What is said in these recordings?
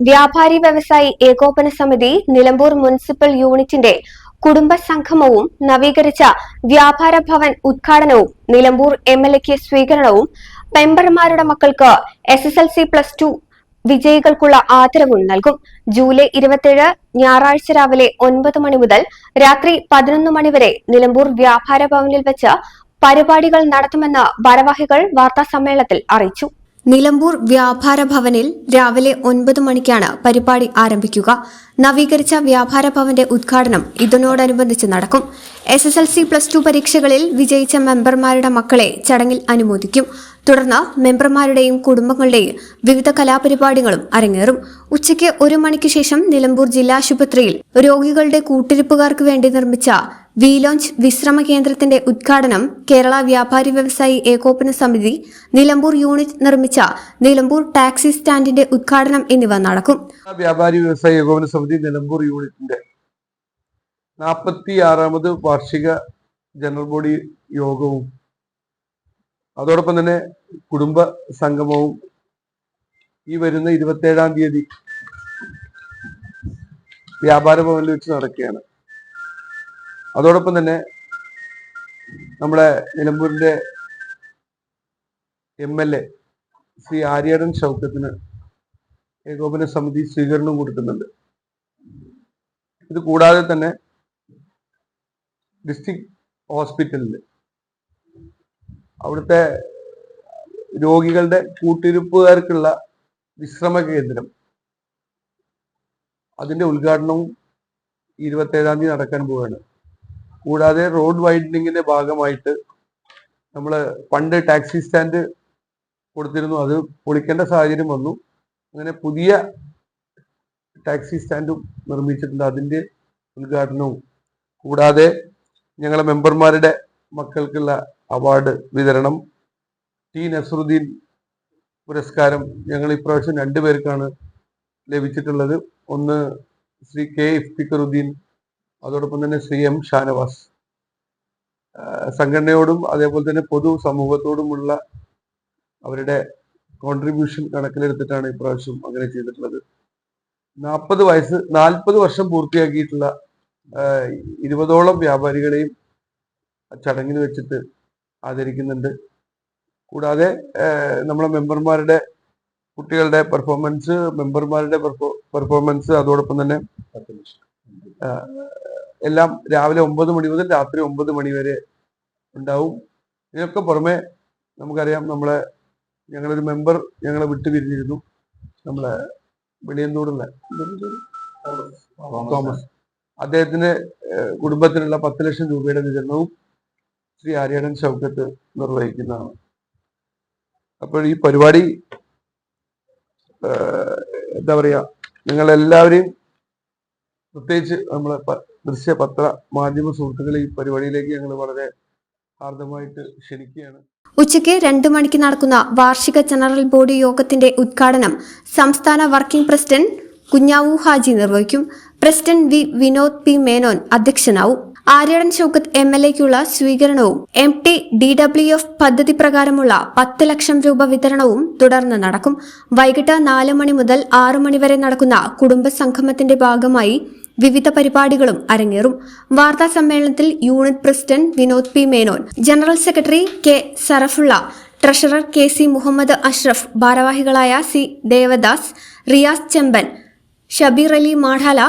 വ്യാപാരി വ്യവസായി ഏകോപന സമിതി നിലമ്പൂർ മുനിസിപ്പൽ യൂണിറ്റിന്റെ കുടുംബ സംഗമവും നവീകരിച്ച വ്യാപാര ഭവൻ ഉദ്ഘാടനവും നിലമ്പൂർ എം എൽ എക്ക് സ്വീകരണവും മെമ്പർമാരുടെ മക്കൾക്ക് S S L C plus two വിജയികൾക്കുള്ള ആദരവും നൽകും. ജൂലൈ ഇരുപത്തിയേഴ് ഞായറാഴ്ച രാവിലെ ഒൻപത് മണി മുതൽ രാത്രി പതിനൊന്ന് മണി വരെ നിലമ്പൂർ വ്യാപാര ഭവനിൽ വെച്ച് പരിപാടികൾ നടത്തുമെന്ന് ഭാരവാഹികൾ വാർത്താ സമ്മേളനത്തിൽ അറിയിച്ചു. നിലമ്പൂർ വ്യാപാര ഭവനിൽ രാവിലെ ഒൻപത് മണിക്കാണ് പരിപാടി ആരംഭിക്കുക. നവീകരിച്ച വ്യാപാര ഭവന്റെ ഉദ്ഘാടനം ഇതിനോടനുബന്ധിച്ച് നടക്കും. S S L C plus two പരീക്ഷകളിൽ വിജയിച്ച മെമ്പർമാരുടെ മക്കളെ ചടങ്ങിൽ അനുമോദിക്കും. തുടർന്ന് മെമ്പർമാരുടെയും കുടുംബങ്ങളുടെയും വിവിധ കലാപരിപാടികളും അരങ്ങേറും. ഉച്ചയ്ക്ക് ഒരു മണിക്ക് ശേഷം നിലമ്പൂർ ജില്ലാ ആശുപത്രിയിൽ രോഗികളുടെ കൂട്ടിരിപ്പുകാർക്ക് വേണ്ടി നിർമ്മിച്ച വി ലോഞ്ച് വിശ്രമ കേന്ദ്രത്തിന്റെ ഉദ്ഘാടനം കേരള വ്യാപാരി വ്യവസായി ഏകോപന സമിതി നിലമ്പൂർ യൂണിറ്റ് നിർമ്മിച്ച നിലമ്പൂർ ടാക്സി സ്റ്റാൻഡിന്റെ ഉദ്ഘാടനം എന്നിവ നടക്കും. വ്യാപാരി വ്യവസായി ഏകോപന സമിതി നിലമ്പൂർ യൂണിറ്റിന്റെ നാൽപ്പത്തി ആറാമത് വാർഷിക ജനറൽ ബോഡി യോഗവും അതോടൊപ്പം തന്നെ കുടുംബ സംഗമവും ഈ വരുന്ന ഇരുപത്തേഴാം തീയതി വ്യാപാര ഭവനിൽ വെച്ച് നടക്കുകയാണ്. അതോടൊപ്പം തന്നെ നമ്മുടെ നിലമ്പൂരിന്റെ M L A Shri Aryadan ഷൗക്കത്തിന് ഏകോപന സമിതി സ്വീകരണം കൊടുക്കുന്നുണ്ട്. ഇത് കൂടാതെ തന്നെ ഡിസ്ട്രിക്ട് ഹോസ്പിറ്റലിൽ അവിടുത്തെ രോഗികളുടെ കൂട്ടിരിപ്പുകാർക്കുള്ള വിശ്രമ കേന്ദ്രം അതിന്റെ ഉദ്ഘാടനവും ഇരുപത്തേഴാം തീയതി നടക്കാൻ പോവുകയാണ്. കൂടാതെ റോഡ് വൈഡനിങ്ങിന്റെ ഭാഗമായിട്ട് നമ്മൾ പണ്ട് ടാക്സി സ്റ്റാൻഡ് കൊടുത്തിരുന്നു. അത് പൊളിക്കേണ്ട സാഹചര്യം വന്നു. അങ്ങനെ പുതിയ ടാക്സി സ്റ്റാൻഡും നിർമ്മിച്ചിട്ടുണ്ട്. അതിന്റെ ഉദ്ഘാടനവും. കൂടാതെ ഞങ്ങളെ മെമ്പർമാരുടെ മക്കൾക്കുള്ള അവാർഡ് വിതരണം ടി നസറുദ്ദീൻ പുരസ്കാരം ഞങ്ങൾ ഇപ്രാവശ്യം രണ്ടുപേർക്കാണ് ലഭിച്ചിട്ടുള്ളത്. ഒന്ന് ശ്രീ കെ ഇഫ്തിഖറുദ്ദീൻ അതോടൊപ്പം തന്നെ സി എം ഷാനവാസ്. സംഘടനയോടും അതേപോലെ തന്നെ പൊതു സമൂഹത്തോടുമുള്ള അവരുടെ കോൺട്രിബ്യൂഷൻ കണക്കിലെടുത്തിട്ടാണ് ഇപ്രാവശ്യം അങ്ങനെ ചെയ്തിട്ടുള്ളത്. നാൽപ്പത് വയസ്സ് നാൽപ്പത് വർഷം പൂർത്തിയാക്കിയിട്ടുള്ള ഇരുപതോളം വ്യാപാരികളെയും ചടങ്ങിൽ വെച്ചിട്ട് ആദരിക്കുന്നുണ്ട്. കൂടാതെ നമ്മളെ മെമ്പർമാരുടെ കുട്ടികളുടെ പെർഫോമൻസ് മെമ്പർമാരുടെ പെർഫോമൻസ് അതോടൊപ്പം തന്നെ എല്ലാം രാവിലെ ഒമ്പത് മണി മുതൽ രാത്രി ഒമ്പത് മണി വരെ ഉണ്ടാവും. ഇതിനൊക്കെ പുറമെ നമുക്കറിയാം നമ്മളെ ഞങ്ങളൊരു മെമ്പർ ഞങ്ങളെ വിട്ടു പിരിഞ്ഞിരുന്നു നമ്മളെ വെളിയന്തൂടുള്ള തോമസ്. അദ്ദേഹത്തിന്റെ കുടുംബത്തിനുള്ള പത്ത് ലക്ഷം രൂപയുടെ വിതരണവും ശ്രീ ആര്യാടൻ ഷൗക്കത്ത് നിർവഹിക്കുന്നതാണ്. അപ്പോൾ ഈ പരിപാടി എന്താ പറയാ നിങ്ങളെല്ലാവരെയും പ്രത്യേകിച്ച് നമ്മളെ പ- ദൃശ്യ പത്ര മാധ്യമ സുഹൃത്തുക്കളെ ഈ പരിപാടിയിലേക്ക് ഞങ്ങൾ വളരെ ഹാർദമായിട്ട് ക്ഷണിക്കുകയാണ്. ഉച്ചയ്ക്ക് രണ്ടു മണിക്ക് നടക്കുന്ന വാർഷിക ജനറൽ ബോഡി യോഗത്തിന്റെ ഉദ്ഘാടനം സംസ്ഥാന വർക്കിംഗ് പ്രസിഡന്റ് കുഞ്ഞാവു ഹാജി നിർവഹിക്കും. President V Vinod P Menon അധ്യക്ഷനാവും. Aryadan Shoukath M L എക്കുള്ള സ്വീകരണവും M T D W F പദ്ധതി പ്രകാരമുള്ള പത്ത് ലക്ഷം രൂപ വിതരണവും തുടർന്ന് നടക്കും. വൈകിട്ട് നാല് മണി മുതൽ ആറു മണിവരെ നടക്കുന്ന കുടുംബ സംഗമത്തിന്റെ ഭാഗമായി വിവിധ പരിപാടികളും അരങ്ങേറും. വാർത്താ സമ്മേളനത്തിൽ unit president Vinod P Menon general secretary K Sarafulla treasurer K C Muhammad Ashraf ഭാരവാഹികളായ സി ദേവദാസ് റിയാസ് ചെമ്പൻ ഷബീർ അലി മാഠാല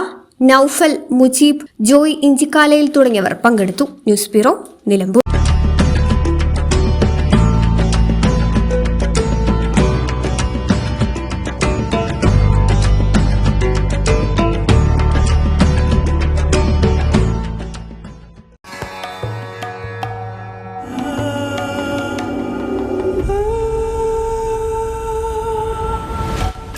നൌഫൽ മുജീബ് ജോയ് ഇഞ്ചിക്കാലയിൽ തുടങ്ങിയവർ പങ്കെടുത്തു. News bureau Nilambur.